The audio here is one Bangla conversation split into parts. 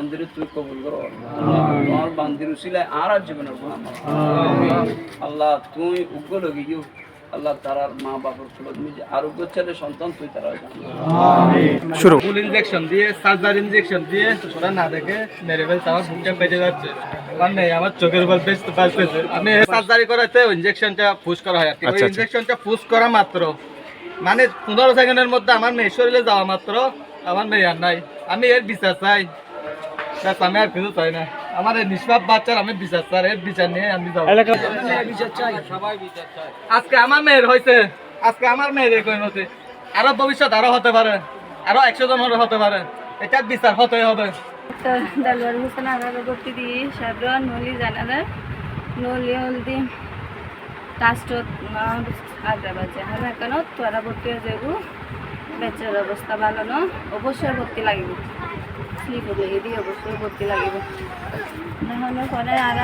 বান্দির তুই কবুল করো। তোমার বান্দির উসিলায় আর আর জীবনের আল্লাহ তুই উগ্র লগিও আল্লাহ তারার মা বাবার ফুলত নিজে আরোগ্য ছেলে সন্তান তুই তারা শুরু। ফুল ইনজেকশন দিয়ে সার্জার ইনজেকশন দিয়ে ওরা না দেখে মেরে ফেলছে আমার বুকটা বেঁচে যাচ্ছে। আমার চোখের উপর বেঁচতে পারতেছে আমি সার্জারি করাতে ইনজেকশনটা পুশ করা হয় আর কি। আচ্ছা, ওই আচ্ছা। ইনজেকশনটা পুশ করা মাত্র। মানে পনেরো সেকেন্ডের মধ্যে আমার মেয়ে শরীরে যাওয়া মাত্র। আমার মেয়ে আর নাই। আমি এর বিচার চাই। আমি আর কিছু চাই না। আমার এই নিষ্পাপ বাচ্চার আমি বিচার চাই এর বিচার নিয়ে আমি যাব। আজকে আমার মেয়ের হয়েছে আজকে আমার মেয়ের এই হচ্ছে আরও ভবিষ্যৎ আরও হতে পারে আরও একশো জন হতে পারে। এটার বিচার হতে হবে। তো দালওয়ার হোসেন আগাগা ভর্তি দিয়ে সাবরা নলি জানালে নলি হলদি টাস্টত আগ্রা বাজে আর এখানে তোরা ভর্তি হয়ে যাব। বেচার অবস্থা ভালো ন অবশ্যই ভর্তি লাগিব। স্লিপ লেগে দিয়ে অবশ্যই ভর্তি লাগিব। নহলে পরে আর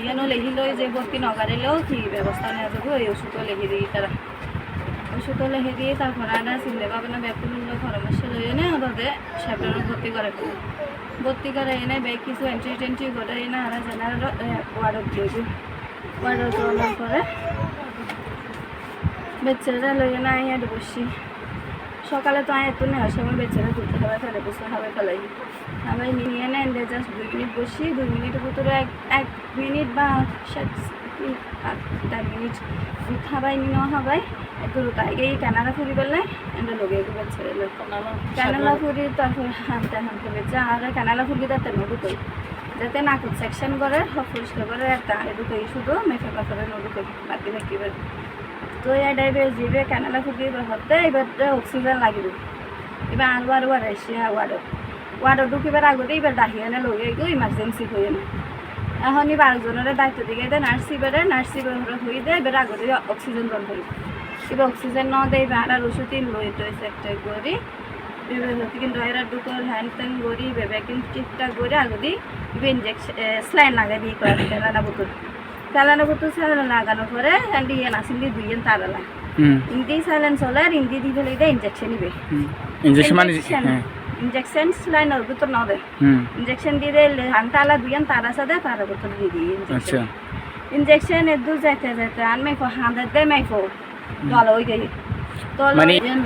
ইয়েনো লেখি লই যে ভর্তি নগারিলেও কি ব্যবস্থা নেওয়া যাব এই ওষুধও লেখি দিই তারা ওষুধও লেখে দিয়ে তারপর আনা চিনতে পাবে না ব্যক্তিমূল্য পরামর্শ লই এনে ওদের সাবধানে ভর্তি করে ভর্তি করে এনে ব্যাগ কিছু এন্ট্রি টেন্ট্রি করে এনে আর জেনারেল ওয়ার্ডত দিয়ে দিই ওয়ার্ডত তোলার পরে বেচারা লই এনে আই আর বসি সকালে তো আয় এত নেওয়ার সময় বেচারা ঘুরতে হবে ফেলে বসে হবে ফেলাই আমি নিয়ে নেন দিয়ে জাস্ট দুই মিনিট বসি দুই মিনিটের ভিতরে এক এক মিনিট বা ষাট মিনিট আট মিনিট খাবাই নিয়ে হবাই একটু তাই এই কানাডা ফুরি বললে এটা লগে লোক কানালা ফুরি তারপর হানতে হানতে বেচা আর কানালা ফুরি তাতে নদুকই যাতে নাকুত সেকশন করে সব পরিষ্কার করে একটা এটুকুই শুধু মেফে পাথরে নদুকই বাকি থাকিবে এটা এবার যাবে কানাডা এবার হতে এবার অক্সিজেন লাগিব এবার আরও আরও আর এসে ওয়ার্ডত ওয়ার্ডত ঢুকিবার আগতে এবার ডাহি এনে লগে গিয়ে ইমার্জেন্সি হয়ে না এখন এবার আরেকজনের দায়িত্ব দিকে দেয় নার্সি বেড়ে নার্সি বেড়ে হয়ে দেয় এবার আগতে অক্সিজেন বন্ধ হয়ে এবার অক্সিজেন ন দেয় এবার আর ওষুধ লই তো একটা করি কিন্তু এরা দুটোর হ্যান্ড ত্যান করি বেবে কিন্তু ঠিকঠাক করে আগদি এবার ইঞ্জেকশন স্লাইন লাগাই দিয়ে করে তেলানা বোতল তেলানা বোতল স্যালাইন লাগানোর পরে হ্যান্ড ইয়ে নাসিন দিয়ে দুইজন তারালা হুম ইন্দি স্যালাইন চলে আর ইন্দি দিয়ে ফেলে দেয় ইঞ্জেকশন নিবে ইঞ্জেকশন মানে ইঞ্জেকশন স্লাইনের ভিতর ন দেয় হুম ইঞ্জেকশন দিয়ে দিলে হান্তালা দুইজন তারা সাথে তারা বোতল দিয়ে দিই আচ্ছা ইঞ্জেকশন এদু যাইতে যাইতে আর মাইফো হাঁদার দেয় মাইফো ভালো হয়ে গেছে তো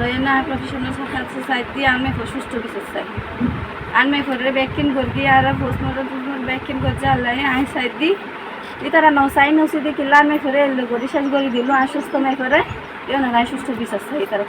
লয়ে না প্রফেশনাল সোসাইটি আর মাইফো সুস্থ কিছু চাই আর মাইফো রে ব্যাকিন করবি আর পোস্টমর্টম পোস্টমর্টম ব্যাকিন করছে আল্লাহ আই সাইড দি ই নৌসাই নৌসি দিয়ে কিল্লা মেয়ে ফেরে এলো গরি শেষ করে দিল, আর সুস্থ মাইফো রে ইও না সুস্থ বিশ্বাস চাই তারা